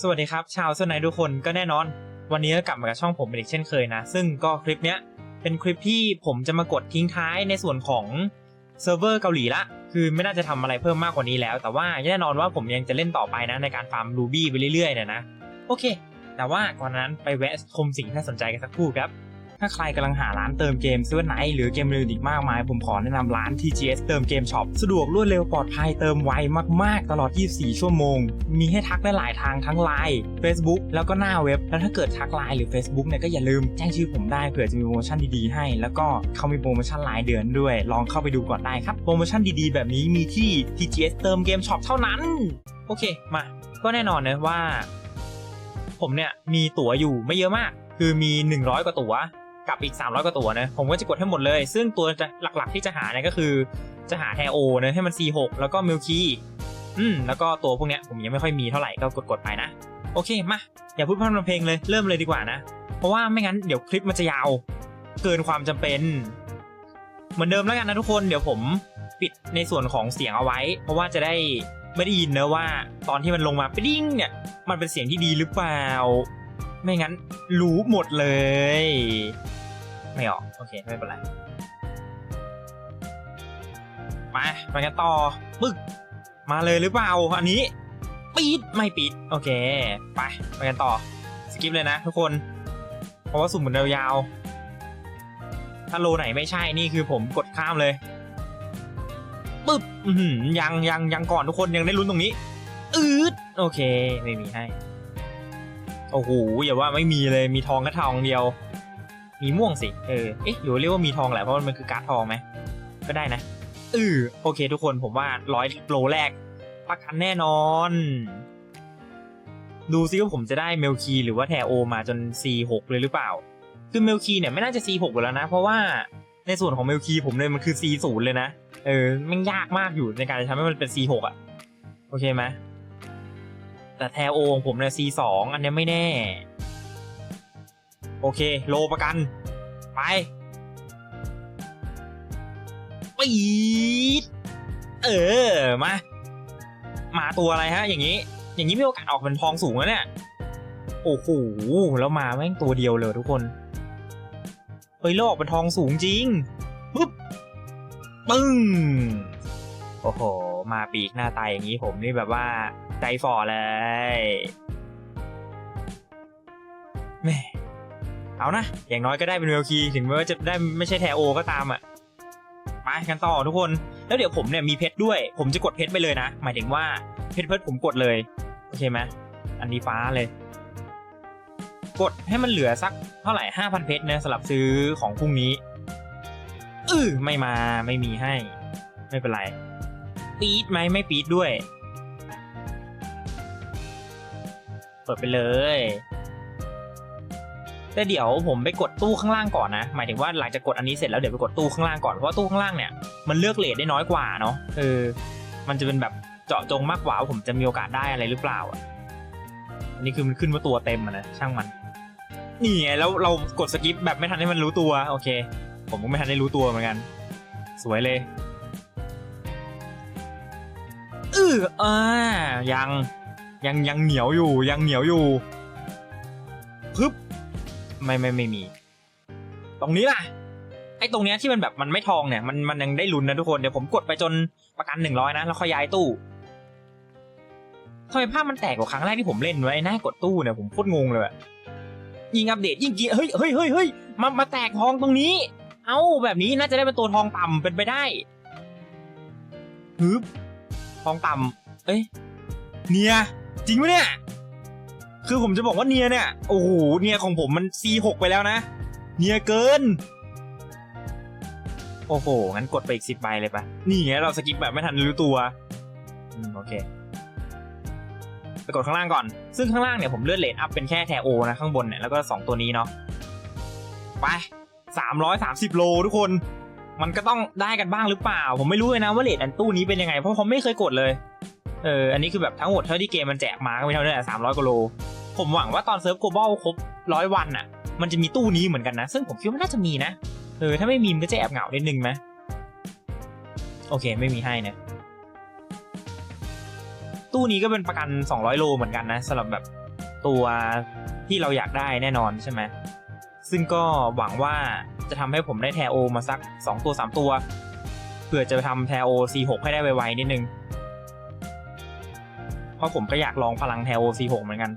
สวัสดีครับชาวเซนไนทุกคนก็แน่นอน วันนี้ก็กลับมากับช่องผมอีกเช่นเคยนะ ซึ่งก็คลิปเนี้ยเป็นคลิปที่ผมจะมากดทิ้งท้ายในส่วนของเซิร์ฟเวอร์เกาหลีละ คือไม่น่าจะทำอะไรเพิ่มมากกว่านี้แล้ว แต่ว่าแน่นอนว่าผมยังจะเล่นต่อไปนะในการฟาร์มรูบี้ไปเรื่อยๆเนี่ยนะ โอเค แต่ว่าก่อนนั้นไปแวะชมสิ่งที่น่าสนใจกันสักครู่ครับ ถ้าใครกำลังหาร้านเติมเกมซื้อไหนหรือเกมอื่นอีกมากมาย ผมขอแนะนำร้าน TGS เติมเกมช็อปสะดวกรวดเร็วปลอดภัยเติมไวมากๆ ตลอด 24 ชั่วโมง มีให้ทักได้หลายทางทั้ง Line Facebook แล้วก็หน้าเว็บ แล้วถ้าเกิดทัก Line หรือ Facebook เนี่ยก็อย่าลืมแจ้งชื่อผมได้เผื่อจะมีโปรโมชั่นดีๆให้ แล้วก็เขามีโปรโมชั่นรายเดือนด้วย ลองเข้าไปดูก่อนได้ครับโปรโมชั่นดีๆ แบบนี้มีที่ TGS เติมเกมช็อปเท่านั้นโอเคมาก็แน่นอนนะว่า ผมเนี่ยมีตั๋วอยู่ไม่เยอะมาก คือมี 100 กว่าตั๋ว กับอีก 300 กว่าตัวนะ ผมก็จะกดให้หมดเลย ซึ่งตัวจะหลักๆที่จะหาเนี่ยก็คือ จะหาแทโอนะให้มัน C6 แล้วก็มิลคีอืมแล้วก็ตัวพวกเนี้ยผมยังไม่ค่อยมีเท่าไหร่ก็กดๆไปนะ โอเคมาอย่าพูดพร่ำทำเพลงเลยเริ่มเลยดีกว่านะ เพราะว่าไม่งั้นเดี๋ยวคลิปมันจะยาวเกินความจำเป็น เหมือนเดิมแล้วกันนะทุกคนเดี๋ยวผมปิดในส่วนของเสียงเอาไว้ เพราะว่าจะได้ไม่ได้ยินเนอะว่า ตอนที่มันลงมาปิ้งเนี่ยมันเป็นเสียงที่ดีหรือเปล่า ไม่งั้นรู้หมดเลย ไม่ออก โอเค ไม่เป็นไร มาไปกันต่อปึ๊กมาเลยหรือเปล่า อันนี้ปีดไม่ปีดโอเค ไป ไปกันต่อ สกิปเลยนะทุกคน เพราะว่าสุ่มเหมือนยาวๆถ้าโลไหนไม่ใช่นี่คือผมกดข้ามเลยปึ๊บยังยังยังก่อนทุกคนยังได้ลุ้นตรงนี้ อืดโอเค ไม่มีให้ โอ้โหอย่าว่าไม่มีเลยมีทองแค่ทองเดียว มีม่วงสิเออเอ๊ะหรือว่เรียกว่ามีทองแหละเพราะมันคือการ์ดทองไหมก็ได้นะเออโอเค ทุกคนผมว่าร้อยโลแรกประกันแน่นอน ดูซิว่าผมจะได้เมลคีหรือว่าแทโอมาจน C6 เลยหรือเปล่า คือเมลคีเนี่ยไม่น่าจะ C6 อยู่แล้วนะ เพราะว่าในส่วนของเมลคีผมเลยมันคือ C0 เลยนะ เออมันยากมากอยู่ในการจะทำให้มันเป็น C6 อะ โอเคไหม แต่แทโอของผมเนี่ย C2 อันเนี้ยไม่แน่ โอเค โลประกัน ไปปีดเออ มา มาตัวอะไรฮะ อย่างนี้ อย่างนี้มีโอกาสออกเป็นทองสูงแล้วเนี่ย โอ้โห แล้วมาแม่งตัวเดียวเลยทุกคน เฮ้ยแล้วออกเป็นทองสูงจริงปึ๊บ ปึ้ง โอ้โห มาปีกหน้าตายอย่างนี้ผมนี่แบบว่า ใจฝ่อเลยแม่เอานะ อย่างน้อยก็ได้เป็นเวลคีถึงแม้ว่าจะได้ไม่ใช่แทโอก็ตามอะไปกันต่อทุกคน แล้วเดี๋ยวผมเนี่ยมีเพชรด้วย ผมจะกดเพชรไปเลยนะ หมายถึงว่าเพชรเพชรผมกดเลย โอเคไหมอันนี้ฟ้าเลย กดให้มันเหลือสักเท่าไหร่ห้าพันเพชรนะสำหรับซื้อของพรุ่งนี้อือไม่มาไม่มีให้ ไม่เป็นไร ปี๊ดไหมไม่ปี๊ดด้วย เปิดไปเลย แต่เดี๋ยวผมไปกดตู้ข้างล่างก่อนนะ หมายถึงว่าหลังจากกดอันนี้เสร็จแล้วเดี๋ยวไปกดตู้ข้างล่างก่อน เพราะว่าตู้ข้างล่างเนี่ยมันเลือกเลทได้น้อยกว่าเนาะ เออ มันจะเป็นแบบเจาะจงมากกว่าว่าผมจะมีโอกาสได้อะไรหรือเปล่าอะอันนี้คือมันขึ้นว่าตัวเต็มอะนะช่างมัน นี่ไงแล้วเรากดสกิปแบบไม่ทันให้มันรู้ตัวโอเค ผมก็ไม่ทันได้รู้ตัวเหมือนกัน สวยเลยเอออ่ายัง ยังยังเหนียวอยู่ยังเหนียวอยู่พึบไม่ไม่ไม่มี ตรงนี้ล่ะไอ้ตรงเนี้ยที่มันแบบมันไม่ทองเนี่ยมันมันยังได้ลุ้นนะทุกคนเดี๋ยวผมกดไปจนประกันหนึ่งร้อยนะแล้วค่อยย้ายตู้ทำไมภาพมันแตกกว่าครั้งแรกที่ผมเล่นไว้หน้ากดตู้เนี่ยผมโคตรงงเลยอะยิงอัปเดตยิ่งกีเฮ้ยเฮ้ยเฮ้ยเฮ้ยมามาแตกทองตรงนี้ เอ้าแบบนี้น่าจะได้เป็นตัวทองต่ำเป็นไปได้ฮึบทองต่ำเอ้ย เนีย จริงปะเนี่ย คือผมจะบอกว่าเนียเนี่ย โอ้โห เนียของผมมัน C6 ไปแล้วนะ เนียเกิน โอ้โห งั้นกดไปอีกสิบใบเลยปะนี่ไงเราสกิปแบบไม่ทันรู้ตัวอืมโอเค ไปกดข้างล่างก่อน ซึ่งข้างล่างเนี่ยผมเลื่อนเลทอัพเป็นแค่แทโอนะข้างบนเนี่ย แล้วก็2ตัวนี้เนาะ ไป330โลทุกคน มันก็ต้องได้กันบ้างหรือเปล่า ผมไม่รู้เลยนะว่าเลทอันตู้นี้เป็นยังไง เพราะผมไม่เคยกดเลย เอออันนี้คือแบบทั้งหมดเท่าที่เกมมันแจกมาก็ไม่เท่านั้นแหละสามร้อยกว่าโล ผมหวังว่าตอนเซิร์ฟโกลบอลครบร้อยวันอะ มันจะมีตู้นี้เหมือนกันนะ ซึ่งผมคิดว่าน่าจะมีนะ เออ ถ้าไม่มีมันก็จะแอบเหงานิดนึงไหมโอเคไม่มีให้นะตู้นี้ก็เป็นประกัน 200 โลเหมือนกันนะสำหรับแบบตัวที่เราอยากได้แน่นอนใช่ไหมซึ่งก็หวังว่าจะทำให้ผมได้แทโอมาสัก 2 ตัว 3 ตัวเพื่อจะไปทำแทโอ C6 ให้ได้ไวๆนิดนึง ราะผมก็อยากลองพลังแทโอ C6 เหมือนกัน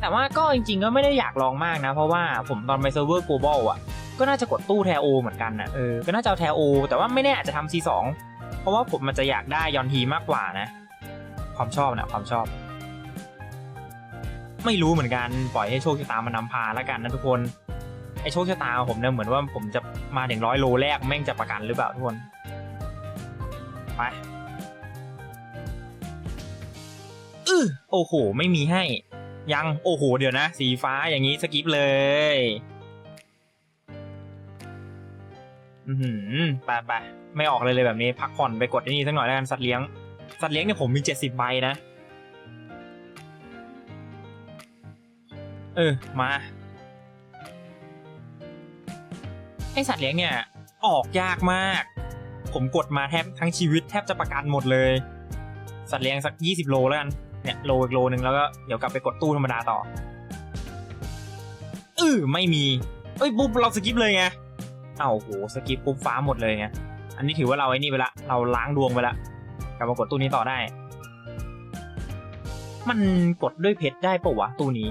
แต่ว่าก็จริงๆก็ไม่ได้อยากลองมากนะ เพราะว่าผมตอนไปเซิร์ฟเวอร์ global อะก็น่าจะกดตู้แทโอเหมือนกันนะเออก็น่าจะเอาแทโอแต่ว่าไม่แน่อาจจะทำ C2 เพราะว่าผมมันจะอยากได้ยอนทีมากกว่านะ ความชอบนะความชอบ ไม่รู้เหมือนกันปล่อยให้โชคชะตามันนำพาแล้วกันนะทุกคนไอโชคชะตาผมเนี่ยเหมือนว่าผมจะมาถึงร้อยโลแรกแม่งจะประกันหรือเปล่าทุกคนไป อโอ้โห ไม่มีให้ ยังโอ้โห เดี๋ยวนะ สีฟ้าอย่างนี้สกิปเลยอือหือไปไปไม่ออกเลยเลยแบบนี้ พักผ่อนไปกดไอ้นี่สักหน่อยแล้วกันสัตว์เลี้ยง สัตว์เลี้ยงเนี่ยผมมีเจ็ดสิบใบนะ เออ มาไอสัตว์เลี้ยงเนี่ย ออกยากมาก ผมกดมาแทบทั้งชีวิตแทบจะประกันหมดเลย สัตว์เลี้ยงสักยี่สิบโลแล้วกัน เนี่ยโลอีกโลนึงแล้วก็เดี๋ยวกลับไปกดตู้ธรรมดาต่อเออไม่มีเอ้ยปุ๊บเราสกิปเลยไงเอ้าโหสกิปปุ๊บฟ้าหมดเลยไงอันนี้ถือว่าเราไอ้นี่ไปละเราล้างดวงไปละกลับมากดตู้นี้ต่อได้ มันกดด้วยเพชรได้ปะวะตู้นี้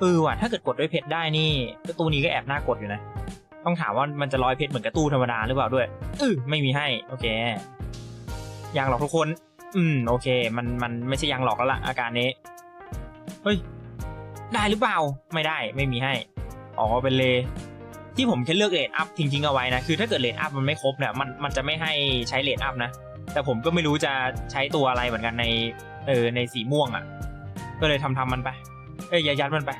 เออว่ะถ้าเกิดกดด้วยเพชรได้นี่ตู้นี้ก็แอบน่ากดอยู่นะต้องถามว่ามันจะร้อยเพชรเหมือนกับตู้ธรรมดาหรือเปล่าด้วยเออไม่มีให้ โอเค อยังหลอกทุกคน อืม โอเค มันมันไม่ใช่ยังหลอกแล้วล่ะ อาการนี้ เฮ้ย ได้หรือเปล่า ไม่ได้ไม่มีให้ อ๋อเป็นเลที่ผมแค่เลือกเลดอัพทิ้งๆเอาไว้นะ คือถ้าเกิดเลดอัพมันไม่ครบเนี่ยมันมันจะไม่ให้ใช้เลดอัพนะ แต่ผมก็ไม่รู้จะใช้ตัวอะไรเหมือนกันในเออในสีม่วงอะ่ะ ก็เลยทำทำมันไป เอ้ยยัดมันไป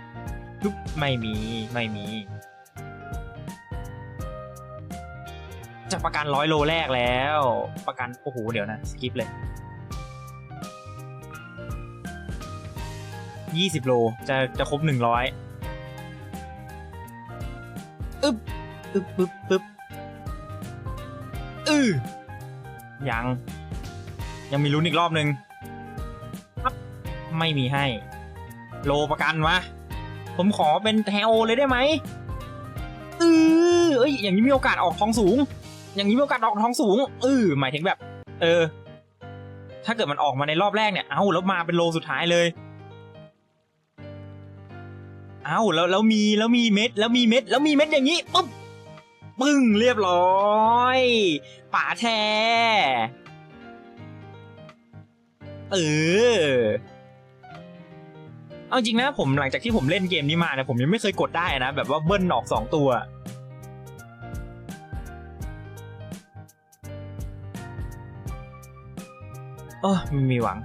ปุ๊บไม่มีไม่มี จะประกันร้อยโลแรกแล้ว ประกันโอ้โหเดี๋ยวนะสกิปเลย ยี่สิบโล จะจะครบหนึ่งร้อยอึ๊บอึ๊บปึ๊บปึ๊บอือยัง ยังมีลุ้นอีกรอบหนึ่งปั๊บไม่มีให้ โลประกันวะ ผมขอเป็นแทโอเลยได้ไหมอือเอ้ย อย่างนี้มีโอกาสออกทองสูง อย่างนี้มีโอกาสออกทองสูงเออหมายถึงแบบ เออ ถ้าเกิดมันออกมาในรอบแรกเนี่ย เอ้าแล้วมาเป็นโลสุดท้ายเลย เอ้าแล้วแล้วมีแล้วมีเม็ดแล้วมีเม็ดแล้วมีเม็ดอย่างนี้ปุ๊บปึ้งเรียบร้อย ป่าแท้เออเอาจริงนะผมหลังจากที่ผมเล่นเกมนี้มาเนี่ยผมยังไม่เคยกดได้นะ แบบว่าเบิ้ลออกสองตัวเออไม่มีหวัง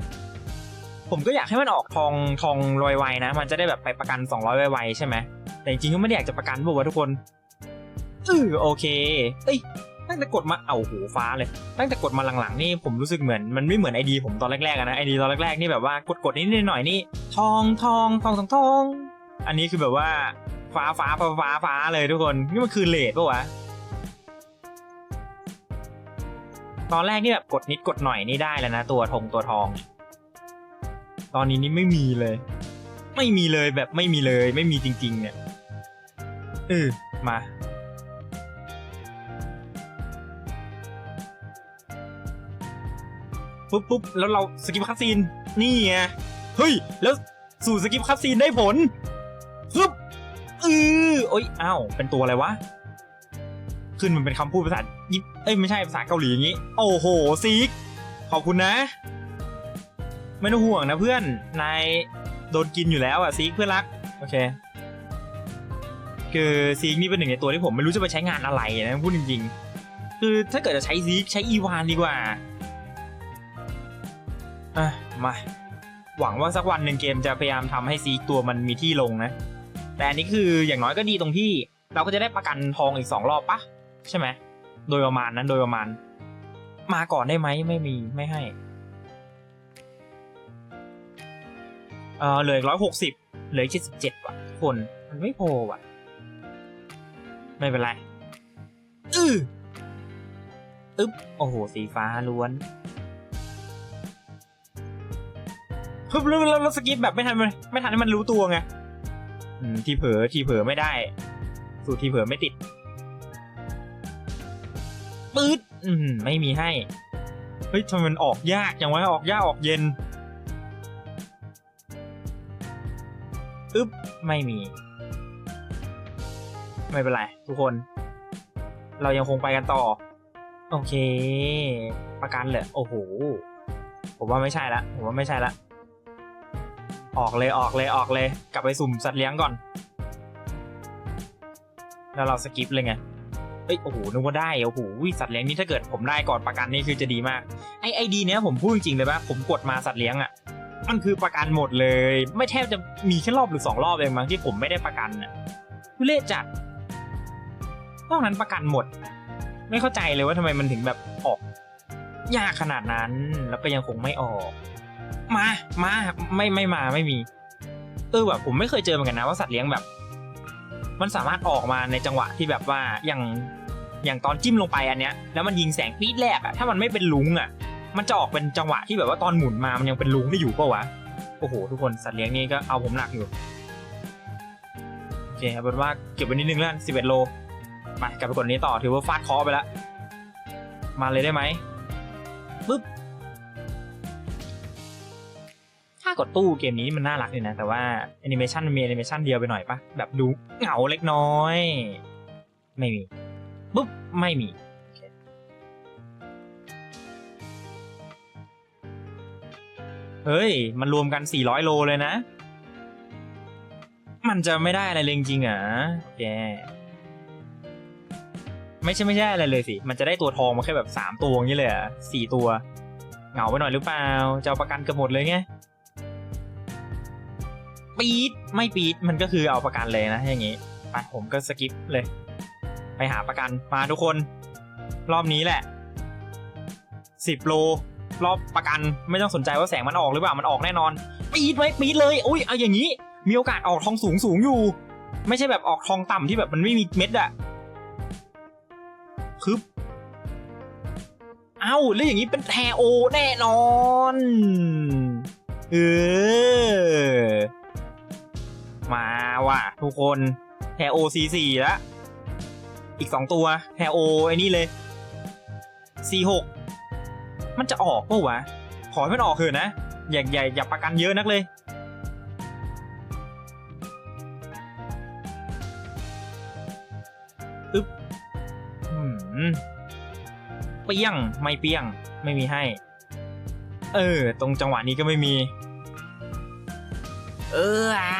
ผมก็อยากให้มันออกทองทองรอยไวนะ มันจะได้แบบไปประกัน 200ไวๆใช่ไหมแต่จริงๆก็ไม่ได้อยากจะประกันบอกว่าวะทุกคนเออโอเคเอ้ยตั้งแต่กดมาเอาโหฟ้าเลย ตั้งแต่กดมาหลังๆนี่ผมรู้สึกเหมือนมันไม่เหมือนไอดีผมตอนแรกๆนะไอดีตอนแรกๆนี่แบบว่ากดๆนิดหน่อยๆนี่ทองทองทองทองทองอันนี้คือแบบว่าฟ้าฟ้าฟ้าฟ้าฟ้าเลยทุกคนนี่มันคือเลทปะวะตอนแรกนี่แบบกดนิดกดหน่อยนี่ได้แล้วนะ ตัวทงตัวทอง ตอนนี้นี่ไม่มีเลย ไม่มีเลยแบบไม่มีเลย ไม่มีจริง ๆ เนี่ยเออมา ปุ๊บปุ๊บแล้วเราสกิปคัตซีนนี่ไงเฮ้ย แล้วสู่สกิปคัตซีนได้ผลปึ๊บอือโอ้ยอ้าวเป็นตัวอะไรวะ ขึ้นมันเป็นคำพูดภาษายิปเอ้ย ไม่ใช่ภาษาเกาหลีอย่างนี้ โอ้โห ซีก ขอบคุณนะ ไม่ต้องห่วงนะเพื่อน นายโดนกินอยู่แล้วอะซีกเพื่อนรัก โอเค คือซีกนี่เป็นหนึ่งในตัวที่ผมไม่รู้จะไปใช้งานอะไรนะพูดจริงๆ คือถ้าเกิดจะใช้ซีกใช้อีวานดีกว่าอะมา หวังว่าสักวันหนึ่งเกมจะพยายามทำให้ซีกตัวมันมีที่ลงนะ แต่อันนี้คืออย่างน้อยก็ดีตรงที่ เราก็จะได้ประกันทองอีกสองรอบปะใช่ไหม โดยประมาณนั้นโดยประมาณ มาก่อนได้ไหมไม่มีไม่ให้ เออเหลือร้อยหกสิบเหลือเจ็ดสิบเจ็ดว่ะคนมันไม่พอว่ะ ไม่เป็นไรอืออึ๊บโอ้โห สีฟ้าล้วนปึ๊บแล้วแล้วสกิปแบบไม่ทันมันไม่ทันให้มันรู้ตัวไงทีเผลอทีเผลอไม่ได้ สูตรทีเผลอไม่ติดปื๊ดไม่มีให้ เฮ้ยทำไมมันออกยากอย่างวะออกยากออกเย็น ไม่มี ไม่เป็นไร ทุกคน เรายังคงไปกันต่อ โอเค ประกันเลยโอ้โห ผมว่าไม่ใช่ละ ผมว่าไม่ใช่ละ ออกเลยออกเลยออกเลย กลับไปสุ่มสัตว์เลี้ยงก่อน แล้วเราสกิปเลยไงเอ้ยโอ้โหนึกว่าได้โอ้โหสัตว์เลี้ยงนี่ถ้าเกิดผมได้ก่อนประกันนี่คือจะดีมากไอไอดีเนี้ยผมพูดจริงๆเลยว่าผมกดมาสัตว์เลี้ยงอะ มันคือประกันหมดเลย ไม่แทบจะมีแค่รอบหรือสองรอบเองมั้งที่ผมไม่ได้ประกันอะทุเล่จัดนอกนั้นประกันหมด ไม่เข้าใจเลยว่าทำไมมันถึงแบบออก ยากขนาดนั้นแล้วก็ยังคงไม่ออก มามาไม่ไม่มาไม่มี เออแบบผมไม่เคยเจอเหมือนกันนะว่าสัตว์เลี้ยงแบบ มันสามารถออกมาในจังหวะที่แบบว่าอย่างอย่างตอนจิ้มลงไปอันเนี้ยแล้วมันยิงแสงปี๊ดแรกอะถ้ามันไม่เป็นลุงอะ มันจะออกเป็นจังหวะที่แบบว่าตอนหมุนมามันยังเป็นลุงได้อยู่ปะวะโอ้โหทุกคนสัตว์เลี้ยงนี่ก็เอาผมหนักอยู่โอเคเอาเป็นว่าเก็บไว้นิดนึงแล้วสิบเอ็ดโลไปกลับไปกดนี้ต่อถือว่าฟาดคอไปแล้วมาเลยได้ไหมปึ๊บถ้ากดตู้เกมนี้มันน่ารักดีนะ แต่ว่าแอนิเมชันมันมีแอนิเมชันเดียวไปหน่อยปะแบบดูเหงาเล็กน้อย ไม่มีปุ๊บไม่มี เฮ้ย มันรวมกัน 400 โลเลยนะ มันจะไม่ได้อะไรเลยจริงเหรอโอเคไม่ใช่ไม่ใช่อะไรเลยสิ มันจะได้ตัวทองมาแค่แบบ 3 ตัวอย่างนี้เลยอะสี่ตัว เหงาไปหน่อยหรือเปล่า จะเอาประกันเกือบหมดเลยไง ปี๊ด ไม่ปี๊ด มันก็คือเอาประกันเลยนะ อย่างงี้ไปผมก็สกิปเลย ไปหาประกันมาทุกคน รอบนี้แหละสิบโล รอบประกันไม่ต้องสนใจว่าแสงมันออกหรือเปล่ามันออกแน่นอนปี๊ดไหมปี๊ดเลยอุ้ยเอาอย่างนี้ มีโอกาสออกทองสูงสูงอยู่ ไม่ใช่แบบออกทองต่ำที่แบบมันไม่มีเม็ดอะคึบเอ้าแล้วอย่างนี้เป็นแทโอแน่นอน เออ มาว่ะ ทุกคนแทโอซีสี่แล้วอีกสองตัวแทโอไอ้นี่เลยซีหก มันจะออกปะวะ ขอให้มันออกเถอะนะ อย่าอย่าอย่าประกันเยอะนักเลย อึ๊บอืมเปี้ยง ไม่เปี้ยง ไม่มีให้ เออ ตรงจังหวะนี้ก็ไม่มี เอออะ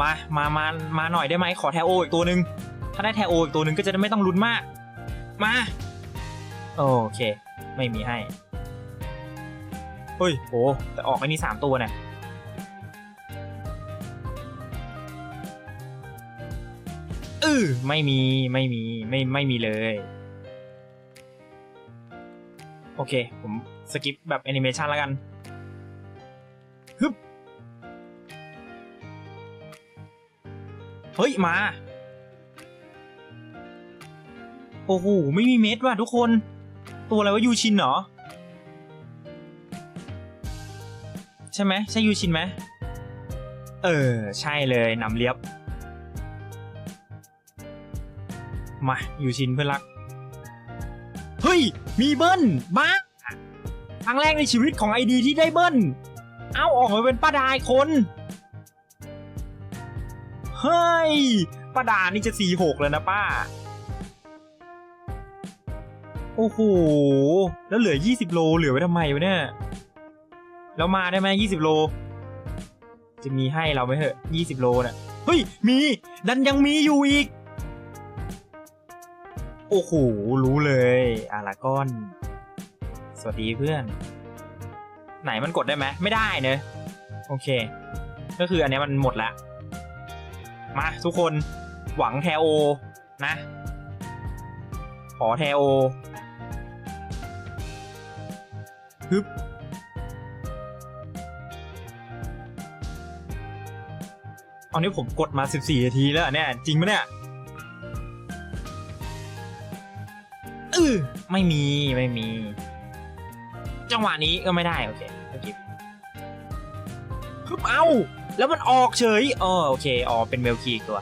มา มา มา มาหน่อยได้ไหม ขอแทโออีกตัวหนึ่ง ถ้าได้แทโออีกตัวหนึ่งก็จะได้ไม่ต้องลุ้นมาก มา โอเค ไม่มีให้ เฮ้ยโหแต่ออกไอ้นี่สามตัวเนี่ยเออไม่มีไม่มีไม่ไม่มีเลย โอเค ผมสกิปแบบแอนิเมชันแล้วกันฮึบเฮ้ย มา โอ้โห ไม่มีเม็ดว่ะทุกคน ตัวอะไรวะยูชินเหรอ ใช่ไหมใช่ยูชินไหม เออ ใช่เลยนำเลียบ มายูชินเพื่อนรัก เฮ้ย มีเบิ้ลบ้าครั้งแรกในชีวิตของไอดีที่ได้เบิ้ล เอาออกมาเป็นป้าดายคน เฮ้ยป้าดานี่จะสี่หกแล้วนะป้า โอ้โห แล้วเหลือยี่สิบโล เหลือไว้ทำไมวะเนี่ย แล้วมาได้ไหมยี่สิบโล จะมีให้เราไหมเหอะยี่สิบโลเนี่ยเฮ้ย มี ดันยังมีอยู่อีก โอ้โห รู้เลยอารากอน สวัสดีเพื่อน ไหนมันกดได้ไหม ไม่ได้เนอะโอเค ก็คืออันนี้มันหมดละ มาทุกคน หวังแทโอ นะ ขอแทโอ ฮึบเอานี้ผมกดมา 14นาทีแล้วเนี่ย จริงปะเนี่ยเออไม่มีไม่มี จังหวะนี้ก็ไม่ได้ โอเคสกิปฮึบเอ้าแล้วมันออกเฉยอ๋อโอเคอ๋อเป็นเมลคีอีกตัว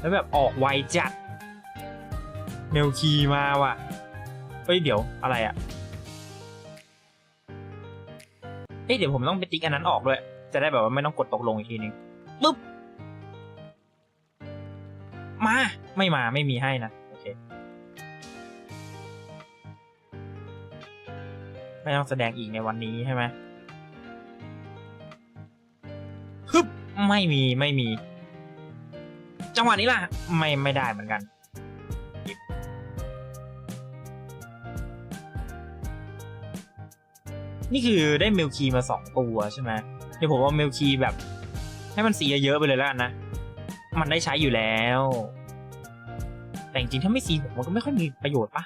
แล้วแบบออกไวจัด เมลคีมาว่ะเฮ้ยเดี๋ยวอะไรอะเฮ้ยเดี๋ยวผมต้องไปติ๊กอันนั้นออกด้วย จะได้แบบว่าไม่ต้องกดตกลงอีกทีนึงปึ๊บ มา ไม่มาไม่มีให้นะ โอเค ไม่ต้องแสดงอีกในวันนี้ใช่ไหมฮึบ ไม่มีไม่มี จังหวะนี้ล่ะ ไม่ไม่ได้เหมือนกัน นี่คือได้เมลคีมาสองตัวใช่ไหมเดี๋ยวผมเอาเมลคีแบบ ให้มันสีเยอะๆไปเลยแล้วกันนะ มันได้ใช้อยู่แล้ว แต่จริงๆถ้าไม่สีผมมันก็ไม่ค่อยมีประโยชน์ปะ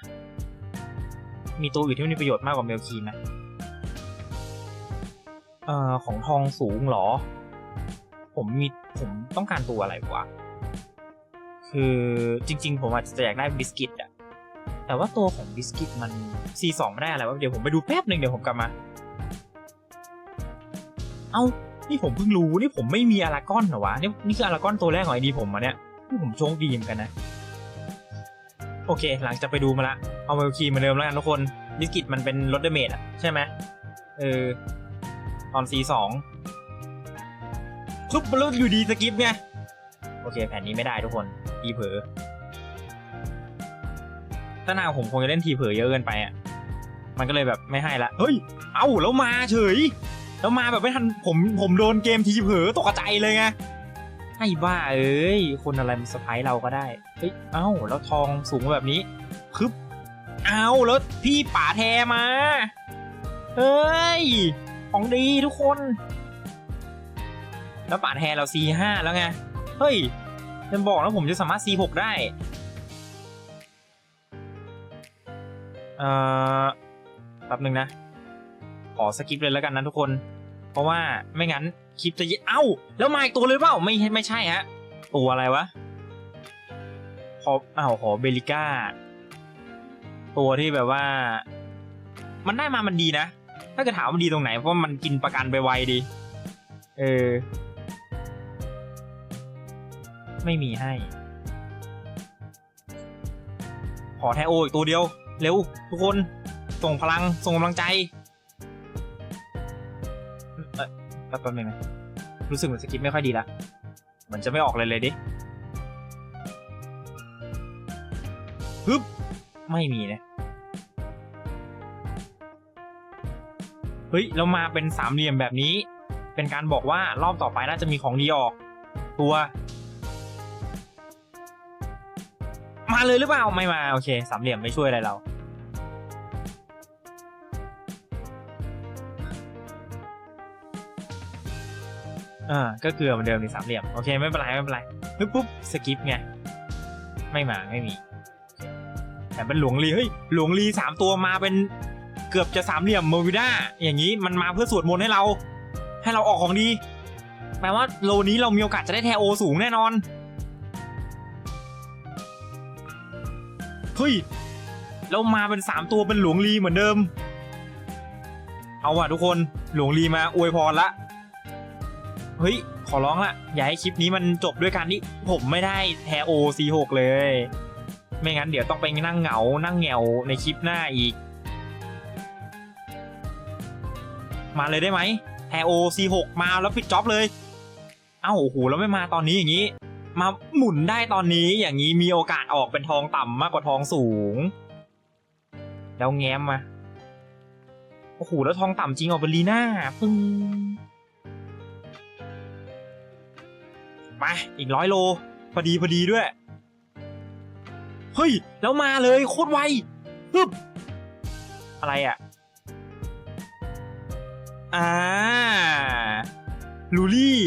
มีตัวอื่นที่มีประโยชน์มากกว่าเมลคีไหมเอ่อของทองสูงเหรอ ผมมีผมต้องการตัวอะไรวะ คือจริง ๆ ผมอาจจะอยากได้บิสกิตอะ แต่ว่าตัวของบิสกิตมัน C2 ไม่ได้อะไรวะเดี๋ยวผมไปดูแป๊บหนึ่งเดี๋ยวผมกลับมา เอ้านี่ผมเพิ่งรู้นี่ผมไม่มีอารากอนเหรอวะนี่นี่คืออารากอนตัวแรกของไอดีผมมาเนี่ยนี่ผมโชคดีเหมือนกันนะ โอเค หลังจากไปดูมาละเอาเมลคีเหมาเดิมแล้วกันทุกคนบิสกิตมันเป็นรถเดเมจอะใช่ไหมเออตอน C2 ทุบมันแล้วอยู่ดีสกิปไงโอเค แผนนี้ไม่ได้ทุกคนทีเผลอ ถ้านาผมคงจะเล่นทีเผลอเยอะเกินไปอะมันก็เลยแบบไม่ให้ละเฮ้ย เอ้าแล้วมาเฉย แล้วมาแบบไม่ทันผมผมโดนเกมทีเผลอตกใจเลยไงให้บ้าเอ้ยคนอะไรมันสไปเราก็ได้เฮ้ยเอ้าแล้วทองสูงแบบนี้คึบเอาแล้วพี่ป่าแทมา เฮ้ย ของดีทุกคน แล้วป่าแทเรา C5 แล้วไง เฮ้ยจะบอกแล้วผมจะสามารถ C6 ได้ เอ่อแป๊บหนึ่งนะ ขอสกิปเลยแล้วกันนะทุกคน เพราะว่าไม่งั้นคลิปจะยเอ้า แล้วมาอีกตัวเลยเปล่า ไม่ไม่ใช่ฮะ ตัวอะไรวะขออ้าวขอเบลิก้า ตัวที่แบบว่า มันได้มามันดีนะ ถ้าเกิดถามมันดีตรงไหน เพราะมันกินประกันไปไวดี เออ ไม่มีให้ ขอแทโออีกตัวเดียว เร็ว ทุกคนส่งพลังส่งกำลังใจเอ่อแป๊บนึงนะรู้สึกเหมือนสกิปไม่ค่อยดีละเหมือนจะไม่ออกเลยเลยดิฮึบไม่มีนะเฮ้ยเรามาเป็นสามเหลี่ยมแบบนี้ เป็นการบอกว่ารอบต่อไปน่าจะมีของดีออก ตัว เลยหรือเปล่าไม่มาโอเคสามเหลี่ยมไม่ช่วยอะไรเรา อ่าก็เกลือเหมือนเดิมในสามเหลี่ยมโอเคไม่เป็นไรไม่เป็นไรปึ๊บปุ๊บสกิปไงไม่มาไม่มี แต่เป็นหลวงลีเฮ้ยหลวงลีสามตัวมาเป็นเกือบจะสามเหลี่ยมโมวิด้าอย่างนี้มันมาเพื่อสวดมนต์ให้เรา ให้เราออกของดีแปลว่าโลนี้เรามีโอกาสจะได้แทโอสูงแน่นอน เฮ้ยเรามาเป็นสามตัวเป็นหลวงลีเหมือนเดิม เอาว่ะทุกคนหลวงลีมาอวยพรละเฮ้ยขอร้องละอย่าให้คลิปนี้มันจบด้วยการที่ผมไม่ได้แทโอ C6 เลย ไม่งั้นเดี๋ยวต้องไปนั่งเหงานั่งเหงวในคลิปหน้าอีก มาเลยได้ไหมแทโอ C6 มาแล้วปิดจ็อบเลย เอ้าโอ้โหแล้วไม่มาตอนนี้อย่างนี้ มาหมุนได้ตอนนี้อย่างนี้มีโอกาสออกเป็นทองต่ำมากกว่าทองสูง แล้วแง้มมาโอ้โหแล้วทองต่ำจริงออกเป็นลีน่าปึ้งไปอีกร้อยโล พอดีพอดีด้วย เฮ้ย แล้วมาเลยโคตรไวฮึบอะไรอะอ่าลูลี่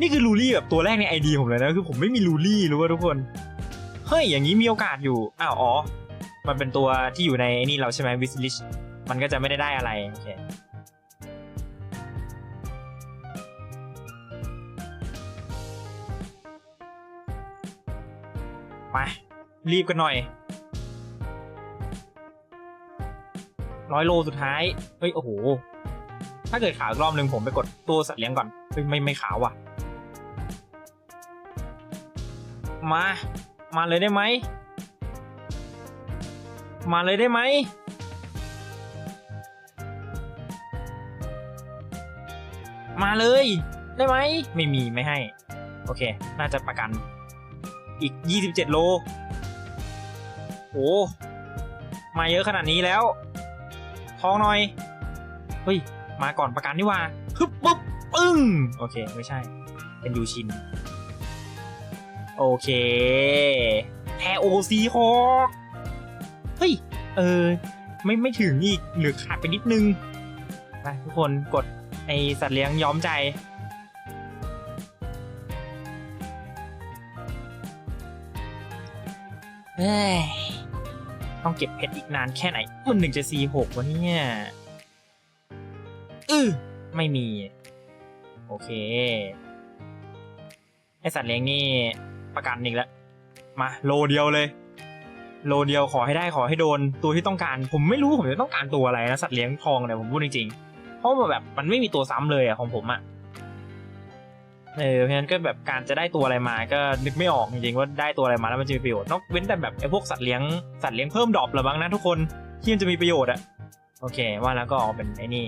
นี่คือลูลี่แบบตัวแรกในไอดีผมเลยนะคือผมไม่มีลูลี่รู้ป่ะทุกคนเฮ้ยอย่างนี้มีโอกาสอยู่อ้าวอ๋อ มันเป็นตัวที่อยู่ในนี่เราใช่ไหมวิสลิชมันก็จะไม่ได้ได้อะไรโอเคมารีบกันหน่อยร้อยโลสุดท้าย เฮ้ย โอ้โห ถ้าเกิดขาวรอบหนึ่งผมไปกดตัวสัตว์เลี้ยงก่อน ไม่ไม่ไม่ขาวว่ะ มา มาเลยได้ไหม มาเลยได้ไหม มาเลยได้ไหม ไม่มีไม่ให้ โอเค น่าจะประกัน อีก 27 โล โอ้มาเยอะขนาดนี้แล้ว ท้องหน่อย เฮ้ย มาก่อนประกันนี่ว่าฮึบปุ๊บ ปึ้ง โอเค ไม่ใช่ เป็นยูชิน โอเคแทโอซีคอกเฮ้ย เออ ไม่ไม่ถึงอีกหรือขาดไปนิดนึงไปทุกคนกดไอสัตว์เลี้ยงย้อมใจ เฮ้ย ต้องเก็บเพชรอีกนานแค่ไหน มันหนึ่งจะสี่หกวะเนี่ยอือไม่มี โอเค ไอสัตว์เลี้ยงนี่ ประกันอีกแล้ว มาโลเดียวเลย โลเดียวขอให้ได้ขอให้โดนตัวที่ต้องการ ผมไม่รู้ผมจะต้องการตัวอะไรนะสัตว์เลี้ยงทองเนี่ยผมพูดจริงๆเพราะาแบบมันไม่มีตัวซ้ำเลยอะของผมอะเออเพราะฉะนั้นก็แบบการจะได้ตัวอะไรมาก็นึกไม่ออกจริงๆว่าได้ตัวอะไรมาแล้วมันจะมีประโยชน์นอกเว้นแต่แบบไอ้พวกสัตว์เลี้ยงสัตว์เลี้ยงเพิ่มดรอปหรือบ้างนะทุกคนที่มันจะมีประโยชน์อะโอเคว่าแล้วก็ออกเป็นไอ้นี่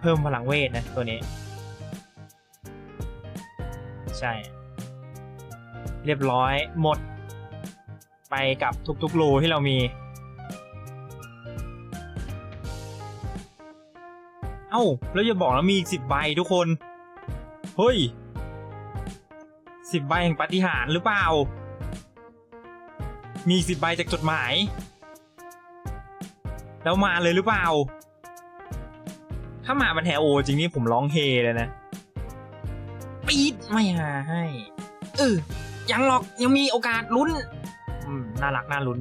เพิ่มพลังเวทนะตัวนี้ ใช่ เรียบร้อยหมด ไปกับทุกๆโลที่เรามี เอ้า แล้วอย่าบอกนะมีอีกสิบใบทุกคน เฮ้ยสิบใบแห่งปาฏิหาริย์หรือเปล่า มีสิบใบจากจดหมาย แล้วมาเลยหรือเปล่า ถ้ามาบันแทโอจริงนี่ผมร้องเฮเลยนะปีดไม่หาให้เออ ยังหรอกยังมีโอกาสลุ้น อืม น่ารักน่าลุ้น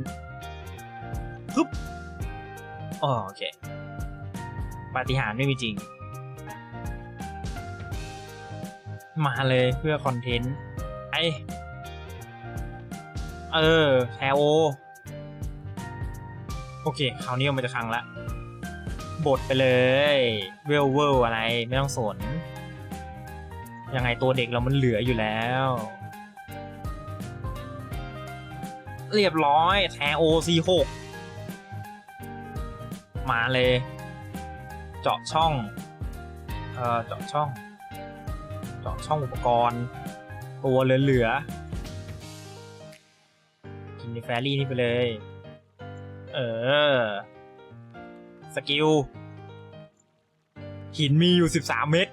ปึ๊บโอเค ปาฏิหาริย์ไม่มีจริง มาเลยเพื่อคอนเทนต์ไอเออแทโอ โอเคคราวนี้มันจะครั้งละ บทไปเลย เวลเวลอะไรไม่ต้องสน ยังไงตัวเด็กเรามันเหลืออยู่แล้ว เรียบร้อยแทโอซีหกมาเลย เจาะช่องเอ่อเจาะช่อง เจาะช่องอุปกรณ์ ตัวเหลือๆกินในแฟรี่นี่ไปเลย เออ สกิล หินมีอยู่ 13 เม็ด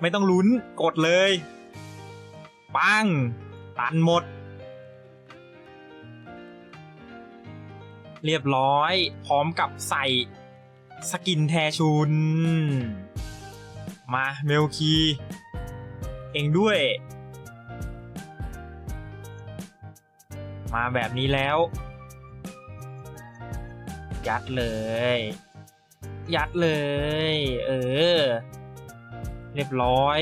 ไม่ต้องลุ้นกดเลย ปัง ตันหมด เรียบร้อย พร้อมกับใส่สกินแทชุน มาเมลคี เองด้วย มาแบบนี้แล้ว ยัดเลย ยัดเลย เออ เรียบร้อย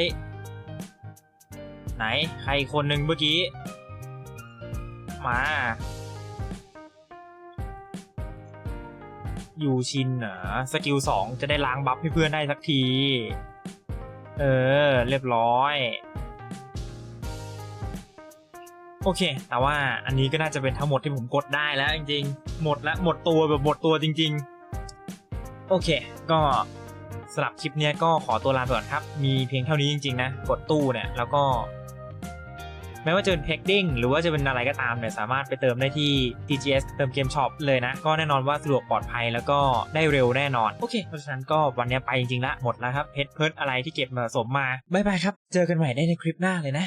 ไหน ใครคนหนึ่งเมื่อกี้ มา ยูชินเหรอสกิลสองจะได้ล้างบัฟให้เพื่อนได้สักที เออ เรียบร้อย โอเค แต่ว่าอันนี้ก็น่าจะเป็นทั้งหมดที่ผมกดได้แล้วจริงๆ หมดละหมดตัวแบบหมดตัวจริง ๆ โอเค ก็สำหรับคลิปเนี้ยก็ขอตัวลาไปก่อนครับ มีเพียงเท่านี้จริง ๆ นะ กดตู้เนี่ย แล้วก็ ไม่ว่าจะเป็นแพ็กดิ้งหรือว่าจะเป็นอะไรก็ตามเนี่ยสามารถไปเติมได้ที่ TGS เติมเกมช็อปเลยนะ ก็แน่นอนว่าสะดวกปลอดภัยแล้วก็ได้เร็วแน่นอน โอเค เพราะฉะนั้นก็วันนี้ไปจริงๆละหมดแล้วครับเพชรเพิร์ดอะไรที่เก็บมาสมมาบายบายครับ เจอกันใหม่ได้ในคลิปหน้าเลยนะ